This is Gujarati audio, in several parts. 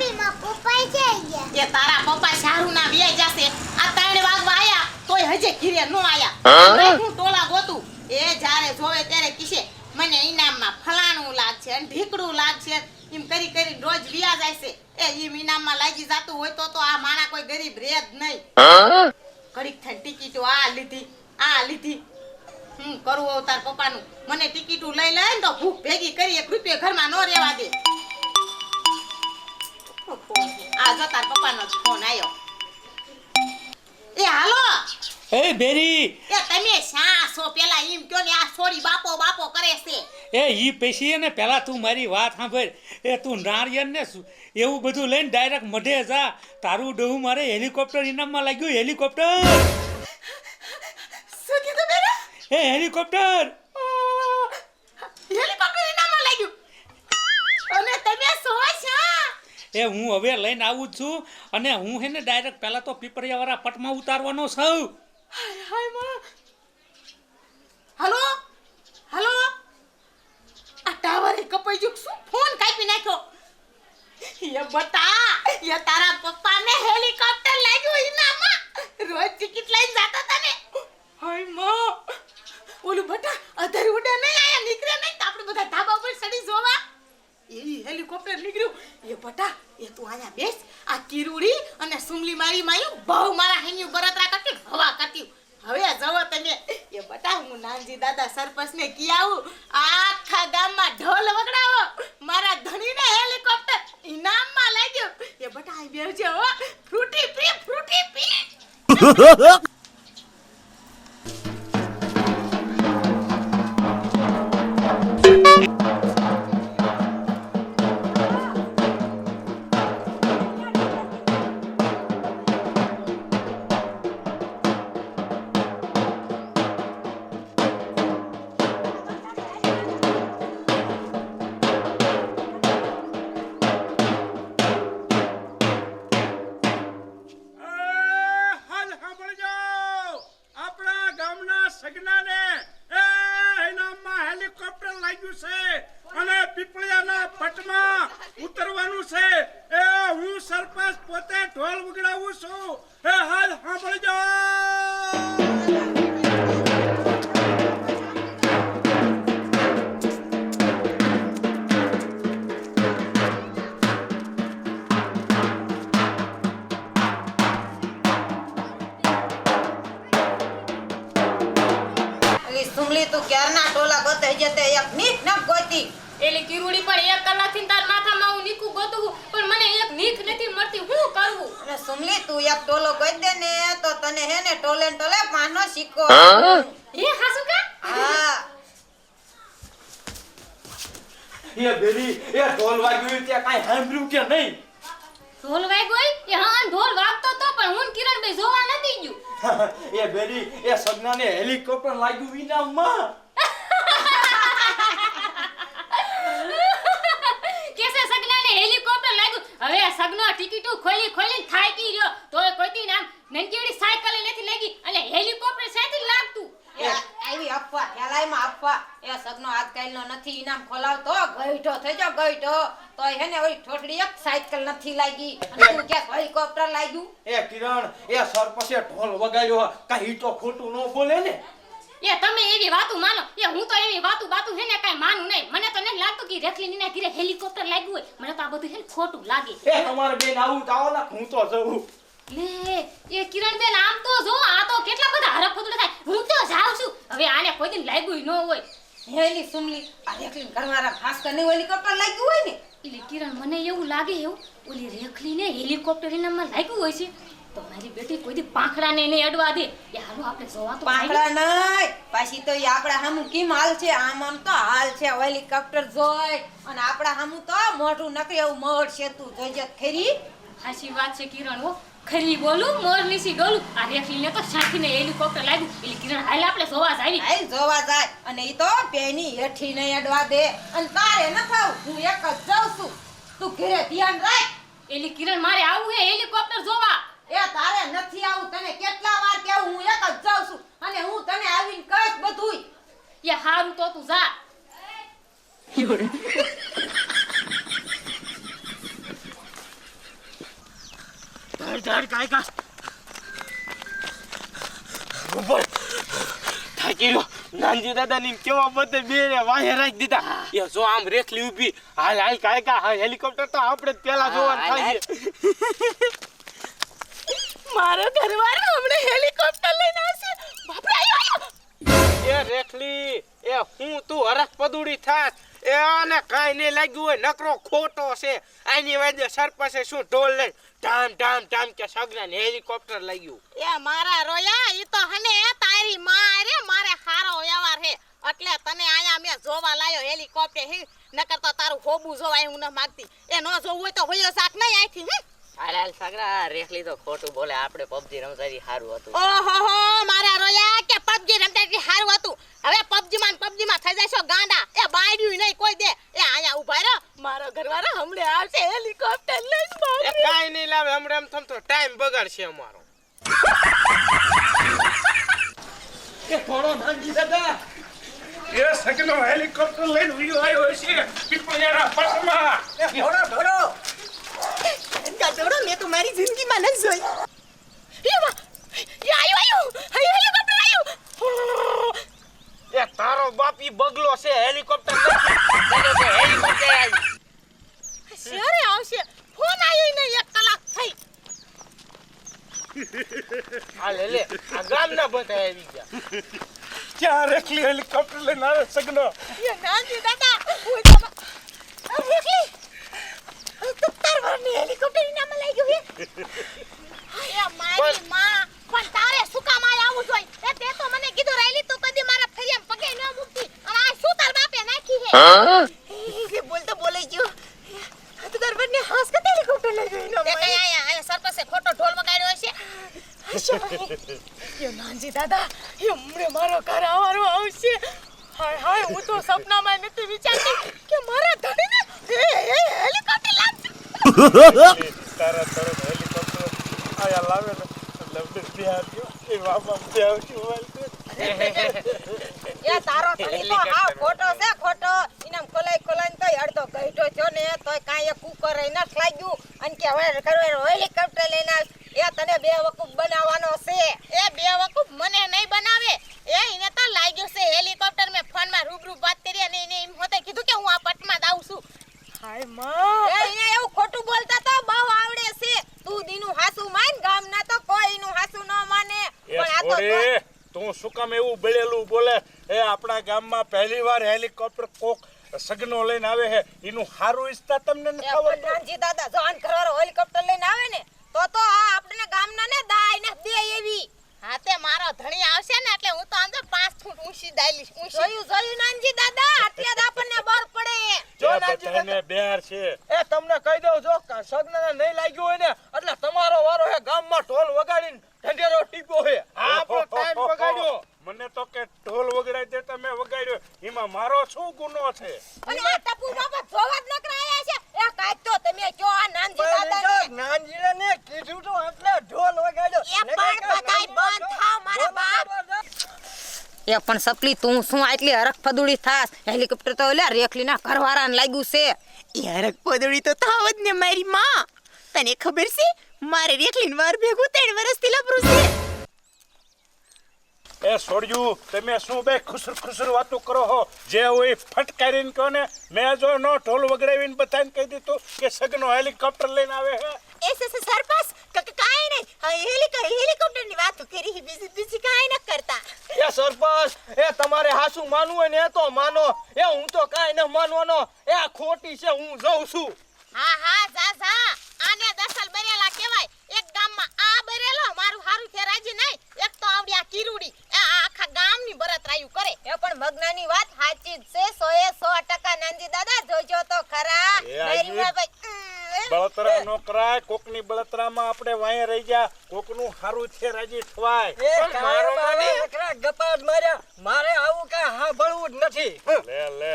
મમ્મી માં પપ્પા જઈ ગયા? એ તારા પપ્પા સારું ના વ્યાય જશે. આ ત્રણ વાગવા આયા તોય હજે ઘીરે નો આયા. હું? ટોલા ગોતું. એ જ્યારે જોવે ત્યારે કિશે મને ઇનામમાં ફલાણું લાગશે અને ઢીકડું લાગશે. એમ કરી કરી રોજ વ્યા જાય છે. એ ઈમ ઇનામમાં લાગી જાતું હોય તો તો આ માણા કોઈ ગરીબ રહે જ નહીં. કડીક થઈ ટિકિટો આ લીધી આ લીધી. હું કરું હવે તાર પપ્પાનું? મને ટિકિટું લઈ લે ને તો ભૂખ ભેગી કરી એક રૂપિયા ઘરમાં નો રહેવા દે. આ જો તાર પપ્પાનો જ ફોન આવ્યો એ હાલો. એ બેરી. એ તમે શા છો પેલા એમ કયો ને આ છોડી બાપો બાપો કરે છે. એ ઈ પેશી ને પેલા તું મારી વાત સાંભળ. એ તું નારિયેળ ને એવું બધું લઈને ડાયરેક્ટ મઢે જા. તારું ડહું મારે હેલિકોપ્ટર ઇનામમાં લાગ્યું હેલિકોપ્ટર શું કીધું બેટા? એ હેલિકોપ્ટર એ હું હવે લઈને આવું જ છું અને હું હે ને ડાયરેક્ટ પેલા તો પીપળિયાવાળા પટમાં ઉતારવાનો છું. હલો? હાલો? આ ટાવર કપાઈ ગયું શું ફોન કાપી નાખ્યો? એ બતા, એ તારા પપ્પાને હેલિકોપ્ટર લાગ્યું ઇનામાં રોજ ટિકિટ લઈને જાતા તને ને. હાય, માં. ઓલું બટા, અધર ઉડે નહીં, આયા નીકળે નહીં. તો આપણે બધા ધાબા પર સડી જોવા. એ હેલિકોપ્ટર નીકળ્યું. એ બટા, એ તું અહીંયા બેસ. આ કિરુડી અને સુમલી મારી માયું બહુ મારા હેન્યુ બરતરા કરતી હવા કરતી. હવે જવો તમે. એ બટા, હું નાનજી દાદા સરપંચ ને કી આવું? આખા ગામમાં ઢોલ વગડાવો. મારા ધણીને હેલિકોપ્ટર ઇનામમાં લાગ્યો. એ બટા, અહીં બેવજો હો. ફ્રૂટી પી ફ્રૂટી પી. તને હે ને ટોલે ટોલે પાનો સિક્કો હે? હાસુ કા? હા. એ બેરી એ ઢોલ વાગ્યું ત્યાં કાઈ સાંભળ્યું કે નહીં? ઢોલ વાગ્યો? એ હા ઢોલ વાગતો તો પણ હું કિરણ ભાઈ જોવા નથી ગયું. એ બેરી એ સગનાને હેલિકોપ્ટર લાગ્યું ઇનામમાં. કેસે સગનાને હેલિકોપ્ટર લાગ્યું? હવે સગનો ટિકિટો ખોલી ખોલી થાકી રહ્યો તો કોઈથી નામ નનકીડી સાયકલ નથી લાગી અને હેલિકોપ્ટર સાથી લાગતું. આવી અફવા ફેલાયમાં અફવા. એ સગનો આજકાલનો નથી ઇનામ ખોલાવતો. ગઈઠો થઈ જો ગઈઠો તો હે ને ઓલી ઠોઠડી એક સાયકલ નથી લાગી. અને તું કે હેલિકોપ્ટર લાગ્યું? એ કિરણ એ સરપંચે ઢોલ વગાડ્યો કાંઈ તો ખોટું ન બોલે ને. એ તમે એવી વાતું માનો. એ હું તો એવી વાતું બાતું હે ને કાંઈ માનું નહીં. મને તો નથી લાગતું કે રેખલીનીના ઘરે હેલિકોપ્ટર લાગ્યું હોય. મને તો આ બધું હે ને ખોટું લાગે. એ તમારે બેન આવું તો આવો ને. હું તો જઉં. લે એ કિરણબેન આમ તો જો આ તો કેટલા બધા હરખોદડા થાય. હું તો જાઉં છું. હવે આને કોઈ દિન લાગ્યું ન હોય. હેલી સુમલી આ રેખલી ઘરવાળા ભાસ્કર ને હેલિકોપ્ટર લાગ્યું હોય ને? એટલે કિરણ મને એવું લાગે એવું ઓલી રેખલીને હેલિકોપ્ટર એનામાં લાગ્યું હોય છે. તો મારી બેટી કોઈ દી પાંખડાને એને અડવા દે. એ હાલો આપણે જોવા તો પાંખડા નહીં. પાછી તો આપણા હામું કેમ હાલ છે? આમ આમ તો હાલ છે. હેલિકોપ્ટર જોઈ અને આપણા હામું તો મોઢું નકરી એવું મોઢ છે તું જોઈજે ખરી? હાચી વાત છે કિરણ હો. ખરી બોલું? મોર નીસી ડોલું આ રેખલીને તો સાથીને હેલિકોપ્ટર લાગ્યું. એટલે કિરણ હાલ આપણે જોવા જાવી હાલ જોવા જાય. અને ઈ તો પેની હેઠી ને અડવા દે. અને તારે ન થાવ હું એક જ જાઉં છું. તું ઘરે ધ્યાન રાખ. એલી કિરણ મારે આવું હે હેલિકોપ્ટર જોવા. એ તારે નથી આવું. તને કેટલા વાર કેવું હું એક જ જાઉં છું. અને હું તને આવીને કહીશ બધુંય. એ હારું તો તું જા. ધડ ધડ કાંઈ કા? ઉપર. થાકી ગયો. નાનજી દાદા ની કેવા બધે બે વાહે રાખી દીધા. એ જો આમ રેખલી ઊભી. હાલ હાલ કાંઈ કા? હેલિકોપ્ટર તો આપણે જ પેલા જોવાનું થાય મારો ઘરવાળો હમણાં હેલિકોપ્ટર લઈને આવશે. બાપરે આયો આયો. એ રેખલી. એ હું તું હરખ પદુડી થાસ એ અને કાંઈ નહીં લાગ્યું હોય, નકરો ખોટો છે. આની વાજે સરપંચે શું ઢોલ લઈ ઢામ ઢામ ઢામ કે સગના હેલિકોપ્ટર લાગ્યું. એ મારા રોયા, ઈ તો હને તારી માં રે, મારે હારો વ્યવહાર હે એટલે તને આયા મેં જોવા લાયો હેલિકોપ્ટર હે, નકર તો તારું હોબું જોવાય હું ન માગતી. એ ન જોવું હોય તો હોયો સાક નહીં આઈથી હે હાલ સગરા રેખલી તો ખોટું બોલે આપણે પબજી રમતા સારું હતું. ઓહો મારા રોયા કે પબજી રમતા એટલી હારું હતું? હવે પબજી માં પબજી માં થઈ જશો ગાંડા. એ બાયડ્યું નહીં કોઈ દે. એ આયા ઊભા રહો. મારો ઘરવાળો હમણે આવશે હેલિકોપ્ટર લઈને કાંઈ નહીં લાવે હમણાં એમ થમ તો ટાઈમ બગાડશે અમારો. એ હેલિકોપ્ટર લઈને ઉડ્યો આવ્યો છે પીપળિયાના કા દોડો મેં તો મારી જિંદગીમાં નથી જોઈ. એ વાહ! એ આયો આયો આયો હેલિકોપ્ટર આયો. એ તારો બાપ ઈ બગલો છે હેલિકોપ્ટર નથી. તો હેલિકોપ્ટર આવી શેરે આવશે? ફોન આયો ને એક કલાક થઈ. આ લે લે આ ગામના બધા આવી ગયા. ક્યાં રેખલી હેલિકોપ્ટર લઈને આવે સગનો? એ નાનજી દાદા ઓય બાબા આ રેખલી તો તારવારની હેલિકોપ્ટર ઇનામાં લઈ ગયું હે એ મારી માં પણ તારે શું કામ આય આવું જોઈ એ તે તો મને કીધું રાયલી તું કદી મારા ફરિયામ પગે ન મૂકતી અને આ શું તાર એ બોલતો બોલે ગયો આ તો દરબારને હાસ કે હેલિકોપ્ટર લઈ ગઈ કઈ આયા આયા સરપસે ખોટો ઢોલ વગાડ્યો હશે યો નાનજી દાદા યો હમણે મારો ઘર આવવાનો આવશે હાય હાય હું તો સપનામાં નથી વિચારતી કે મારા ધણીને એ એ હેલિકોપ્ટર લાવશે તારા તરત હેલિકોપ્ટર આયા લાવે ને લવડે બિહાર ગયો એ બાપા બે આવશું વાલતું તારો ધણી તો હાવ ખોટો થયો ને તોય કાંઈ એ કુકર એ નથી લાગ્યું. અને કે હવે ઘરવાળો હેલિકોપ્ટર લઈને આવ. એ તને બે વકૂફ બનાવવાનો છે. એ બે વકૂફ મને નહીં બનાવે. એ એને તો લાગ્યું છે હેલિકોપ્ટર મેં ફોનમાં રૂબરૂ વાત કરી અને એને એમ હોતે કીધું કે હું આ પટમાં જ આવું છું. હાયમાં. એ એને એવું ખોટું બોલતા તો બહુ આવડે છે. તું દીનું હાસુ માન ગામના તો કોઈનું હાસુ ન માને. પણ આ તો તું શું કામ એવું બળેલું બોલે? એ આપણા ગામમાં પહેલી વાર હેલિકોપ્ટર કોક સગનો લઈને આવે છે એનું સારું ઈચ્છતા તમને નથી નાનજી દાદા જો આન ઘરવાળો હેલિકોપ્ટર લઈને આવે ને તો તો આ આપણે ગામના ને દાય ને દે એવી. હા તે મારો ધણી આવશે ને એટલે હું તો આમ પાંચ ફૂટ ઊંચી દાયલી ઊંચી. જોયું જોયું નાનજી દાદા? આટલે જ આપણને બર પડે. જો નાનજી બધાને બેર છે. એ તમને કહી દઉં જો સગનાને નહીં લાગ્યું હોય ને એટલે તમારો વારો હે ગામમાં ઢોલ વગાડીને ઢંઢેરો ટીપો હે આ આપણો ટાઈમ બગાડ્યો મને તો કે ઢોલ વગડાઈ દે તમે વગાડ્યો એમાં મારો શું ગુનો છે. અને આ ટપુ બાબા જોવા જ નકરા છે. એ કાઈ તો તમે કયો આ નાનજી દાદા ને નાનજીને ને કીધું તો એટલે ઢોલ વગાડ્યો. એ પણ બધાય બંધ થાવ મારા બાપ. એ પણ સપલી તું શું આટલી હરખ ફદુડી થાસ હેલિકોપ્ટર તો ઓલા રેખલીના ઘરવાળાને લાગ્યું છે. એ યાર ફદુડી તો થાવ જ ને મારી માં. તને ખબર છે મારે રેખલીન વાર ભેગું ત્રણ વર્ષથી લપરું છે. એ છોડ્યું તમે શું બે ખુસર ખુસર વાતો કરો હો? જે હોય ફટકારીને કહો ને મેં જો નો ઢોલ વગડાવીને બધાને કહી દીધું કે સગનો હેલિકોપ્ટર લઈને આવે હે. એ સ- સ- સરપંચ કાંઈ નહીં. હેલિકોપ્ટર હેલિકો હેલિકોપ્ટરની વાત કરી બીજી બીજી કાંઈ ન કરતા. એ સરપસ એ તમારે હાસુ માનવું હોય ને એ તો માનો. એ હું તો કાંઈ ન માનવાનો. એ આ ખોટી છે હું જઉં છું. હા હા જા જા. આને દસલ બરેલા કહેવાય એક ગામમાં આ બરેલો મારું હારું છે રાજી નહીં એક તો આવડી આ કીરુડી એ આ આખા ગામની બરતરાયું કરે એ પણ મગનાની વાત સાચી જ છે સો એ સો ટકા નાનજી દાદા જોજો તો ખરા એ મારી આજે- માં ભાઈ, ઉમ, બળતરા નો કરાય કોકની બળતરામાં આપણે વાંહે કોકનું હારું છે રાજી થવાય. પણ મારો માને મારે આવું કાંઈ સાંભળવું જ નથી. લે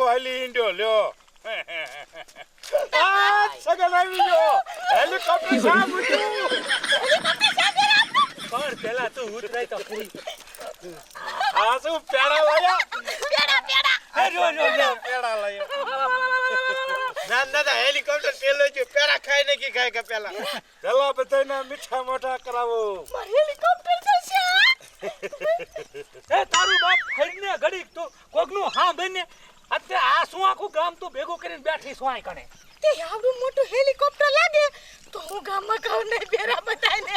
હાલી લ્યો. આ સગન આવી ગયો. હેલિકોપ્ટર સામે પણ પેલા તું ઉતરાય તો ખરી આ શું પેડા લાયા? પેડા પેડા. લાયા. નાન દાદા હેલિકોપ્ટર પેલો જો પેરા ખાઈ ને કે ખાય કે પેલા. પેલા બધાને મીઠા મોઠા કરાવો. મારે હેલિકોપ્ટર થશે એ તારું બાપ ફરીને ઘડીક તું કોકનું હા બને અત્યારે આ શું આખું ગામ તું ભેગું કરીને બેઠી શું આય કણે? તે આવડું મોટું હેલિકોપ્ટર લાગે તો હું ગામમાં કહું નહીં બેરા બધાને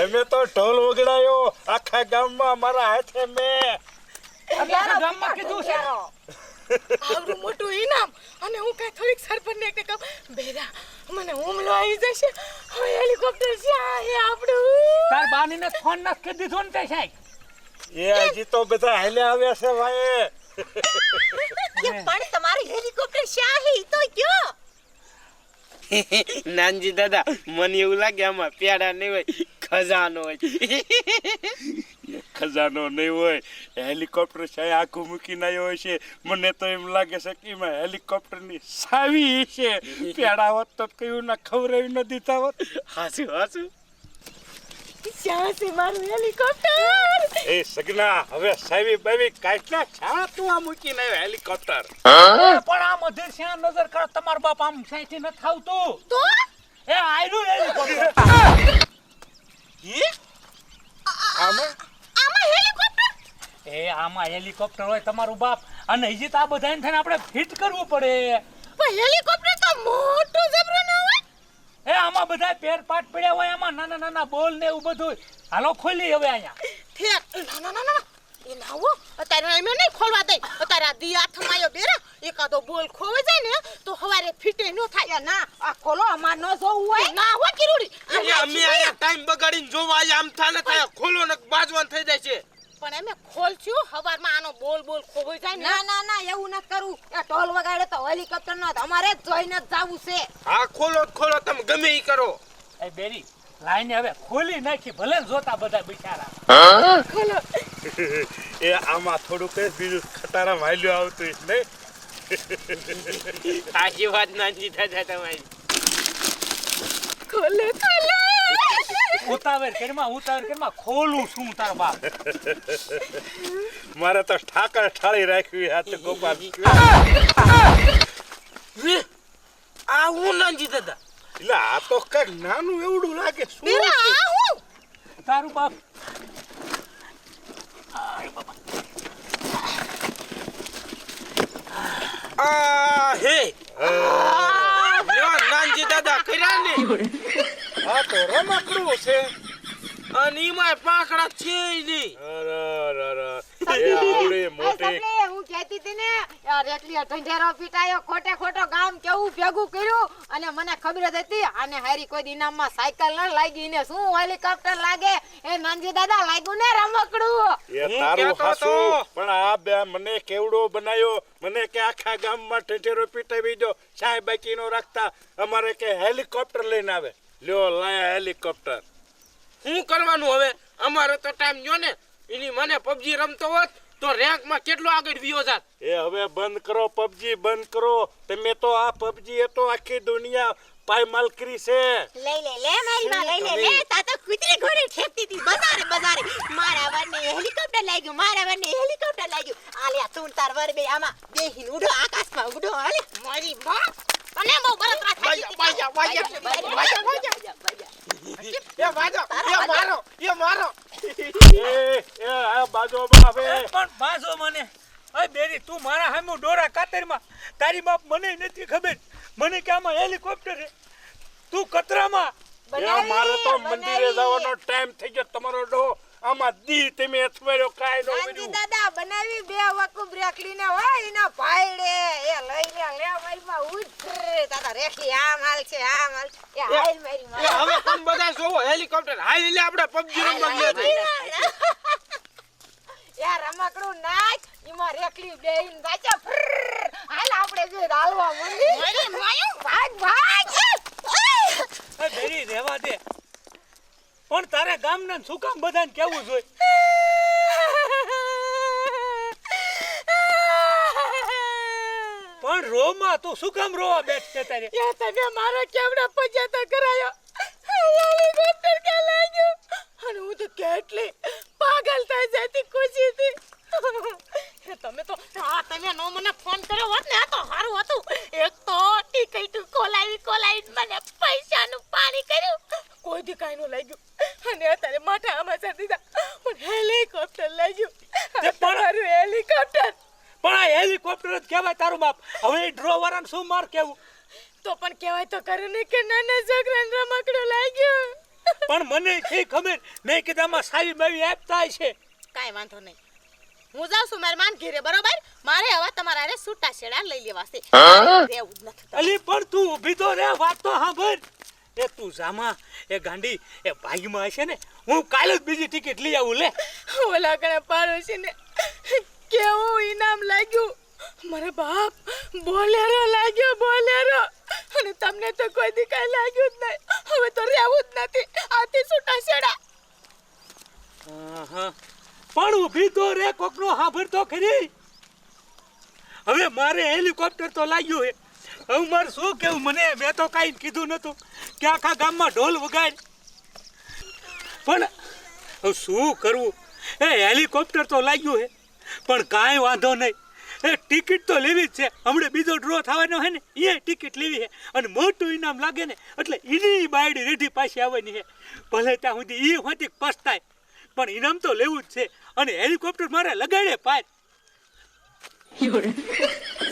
અમે તો ઢોલ વગડાયો આખા ગામમાં મારા હાથે મેં. ગામમાં કીધું છે. આવડું મોટું ઇનામ અને હું કઈ થોડીક સરપંચને ને કહું બેરા મને હુમલો આવી જશે. હવે હેલિકોપ્ટર છે આ હે આપણું. તાર બાનીને ફોન ન કરી દીધો ને તે સાહેબ. એ હજી તો બધા હેલે આવ્યા છે ભાઈ. પણ તમારી હેલિકોપ્ટર શાહી તો કયો નાનજી દાદા મને એવું લાગે આમાં પેડા નહીં હોય ખજાનો હોય. ખજાનો નહીં હોય હેલિકોપ્ટર છે આખું મૂકી આવ્યો હોય છે. મને તો એમ લાગે છે કે એમાં હેલિકોપ્ટરની સાવી છે પેડા હોત તો કયું ના ખવડાવી ન દીધા હોત. હાસુ હાસુ શ્યાં છે મારું હેલિકોપ્ટર! એ સગના હવે સાવી બાવી કાઢના છા તું આ મૂકી આવ્યો હેલિકોપ્ટર. પણ આ મધે શ્યાં નજર કરો તમાર બાપ આમ સાઈથી ન થાવતું તો? એ આયરું હેલિકોપ્ટર આમાં આમાં હેલિકોપ્ટર એ આમાં હેલિકોપ્ટર હોય તમારું બાપ. અને હજી તો આ બધાને થઈને આપણે ફિટ કરવું પડે. પણ હેલિકોપ્ટર તો મોટું જબરું ન હોય? એ આમાં બધા પેર પાટ પડ્યા હોય આમાં નાના નાના બોલ ને એવું બધું હાલો ખોલી હવે અહીંયા. ઠેક ના ના ના એ ના હો અત્યારે એમ નહીં ખોલવા દે અત્યારે આ દી હાથમાં આવ્યો બેરા. એકાદો બોલ ખોવાઈ જાય ને તો હવારે ફિટે ન થાય. ના આ ખોલો અમાર ન જોવું હોય. ના હો કિરુડી. અમે આયા ટાઈમ બગાડીને જોવા આમ થાને થાય ખોલો ને બાજવાન થઈ જાય છે. પણ એમે ખોલશું હવારમાં આનો બોલ બોલ ખોવાઈ જાય ને. ના ના ના એવું ન કરું. એ ઢોલ વગાડે તો હેલિકોપ્ટર નો અમારે જ જોઈને જ જવું છે. હા ખોલો ખોલો તમે ગમે ઈ કરો. એ બેરી લાઈને હવે ખોલી નાખી ભલે જોતા બધા બિચારા. ખોલો. એ આમાં થોડુંક જ બીજું ખટારા માલ્યું આવતું છે નહીં સાચી વાત નાનજી દાદા તમારી. ખોલે ખોલે. ઉતાવળ કરીમાં ઉતાવળ કરીમાં ખોલું શું તાર બાપ. મારે તો ઠાકર ઠાળી રાખવી હાથ ગોપાલ. આ હું નાનજી દાદા? એટલે આ તો કંઈક નાનું એવડું લાગે. શું બેરા છે? આ હું? તારું બાપ. આ હે. નાનજી દાદા કર્યા ને. આ તો રમકડું છે. અને એમાં પાંખડા છે નહીં. અરે, અરે, અરે. એ આવડી મોટી. હું કહેતી હતી ને યાર એટલી ઢંઢેરો પીટાયો ખોટે ખોટો ગામ કેવું ભેગું કર્યું અને મને ખબર જ હતી આને હારી કોઈ દિનામમાં સાયકલ ન લાગી ને શું હેલિકોપ્ટર લાગે? એ નાનજી દાદા લાગ્યું ને રમકડું? એ તારું હાસું. પણ આ બે મને કેવડો બનાવ્યો મને કે આખા ગામમાં ઠેઠેરો પીટાવી દો. સાહેબ બાકી નો રાખતા અમારે કે હેલિકોપ્ટર લઈને આવે. લ્યો લાયા હેલિકોપ્ટર. શું કરવાનું હવે? અમારો તો ટાઈમ ગયો ને. એની મને પબજી રમતો હોત તો રેન્કમાં કેટલો આગળ વિયો જાત? એ હવે બંધ કરો પબજી બંધ કરો. તમે તો આ પબજી એ તો આખી દુનિયા પાયમાલ કરી છે. લઈ લે લે મારી માં લઈ લે લે. તા તો કુતરી ઘોડે ઠેકતી હતી. બજારે બજારે. મારા વરને હેલિકોપ્ટર લાગ્યું મારા વરને હેલિકોપ્ટર લાગ્યું. આલ્યા તું તાર વર બે આમાં બેહીન ઉડો આકાશમાં ઉડો હાલે મારી માં તને બહુ બળતરા થાય વાજા વાજા વાજા. વાજા વાજા એ વાજો એ મારો એ મારો. એ એ આ બાજો હવે પણ બાજો મને. અય બેરી તું મારા સામે ડોરા કાતરમાં. તારી બાપ મને નથી ખબર. મને કે આમાં હેલિકોપ્ટર છે. તું કતરામાં. મારે તો મંદિરે જવાનો ટાઈમ થઈ ગયો તમારો ડો. આમાં દી તમે અથવાડ્યો નો કર્યું. દાદા બનાવી બે વકુબ રેખડી ને હોય એના ભાઈડે એ લઈને લે મારી માં ઉઠ દાદા રેખી આમ હાલ છે આમ હાલ એ હાલ મારી હવે તમે બધા જોવો હેલિકોપ્ટર હાઈ એટલે આપણે પબજી રમવા ગયા છે યાર રમકડું નાખ એમાં રેકલી બેહીન બાચા ફ્રર. હાલ આપણે જે હાલવા મંડી. મારી માયું. ભાગ ભાગ. એ બેરી રહેવા દે. પણ તારે ગામને ને શું કામ બધાને કેવું જોઈએ? પણ રોમાં તું શું કામ રોવા બેઠ તારે? યા તમે મારો કેવડા પજાતા કરાયો? કે લાગ્યું? અને હું તો કેટલી પાગલ થઈ જતી ખુશીથી તમે તો આ તમે નો મને ફોન કર્યો હોત ને આ તો સારું હતું. એક તો ટિકિટ કોલાવી કોલાવી મને પૈસાનું પાણી કર્યું. કોઈ દી કાંઈ નું લાગ્યું. અને અત્યારે માથા આમાં દીધા. પણ હેલિકોપ્ટર લાગ્યું. તે પણ- તમારું હેલિકોપ્ટર. પણ આ હેલિકોપ્ટર જ કહેવાય તારું બાપ. હવે એ ડ્રો વાળાને શું માર કેવું? તો પણ કહેવાય તો કરે ને કે નાના છોકરાને રમક પણ મને કઈ ખબર નહીં કે આમાં સારી બાવી આપતા છે. કાંઈ વાંધો નહીં. હું જાઉં છું મારા માન ઘેરે બરોબર? મારે હવે તમારા રે છૂટા છેડા લઈ લેવા છે. રહેવું જ નથી અલી પણ તું ઊભી તો રે વાત તો સાંભળ. એ તું જામા એ ગાંડી એ ભાગમાં હશે ને હું કાલે જ બીજી ટિકિટ લઈ આવું લે. ઓલા કણે પાડોશીને કેવું ઇનામ લાગ્યું. મારા બાપ, બોલેરો લાગ્યો, બોલેરો. અને તમને તો કોઈ દી કઈ લાગ્યું જ નહીં. હવે તો રહેવું જ નથી. આથી છૂટા છેડા. પણ ઊભી તો રે, કોકનો સાંભળ તો ખરી. હવે મારે હેલિકોપ્ટર તો લાગ્યું હે હવે મારે શું કેવું? મને, મેં તો કાંઈ કીધું નતું કે આખા ગામમાં ઢોલ વગાડ. પણ શું કરવું? એ હેલિકોપ્ટર તો લાગ્યું હે પણ કાંઈ વાંધો નહીં. ટિકિટ તો લેવી જ છે. હમણાં બીજો ડ્રો થવાનો છે ને એ ટિકિટ લેવી છે અને મોટું ઇનામ લાગે ને, એટલે એની બાયડી રેઢી પાછી આવવાની છે ભલે ત્યાં સુધી એ હોતી પસ્તાય, પણ ઇનામ તો લેવું જ છે. અને હેલિકોપ્ટર મારે લગાડે પાય.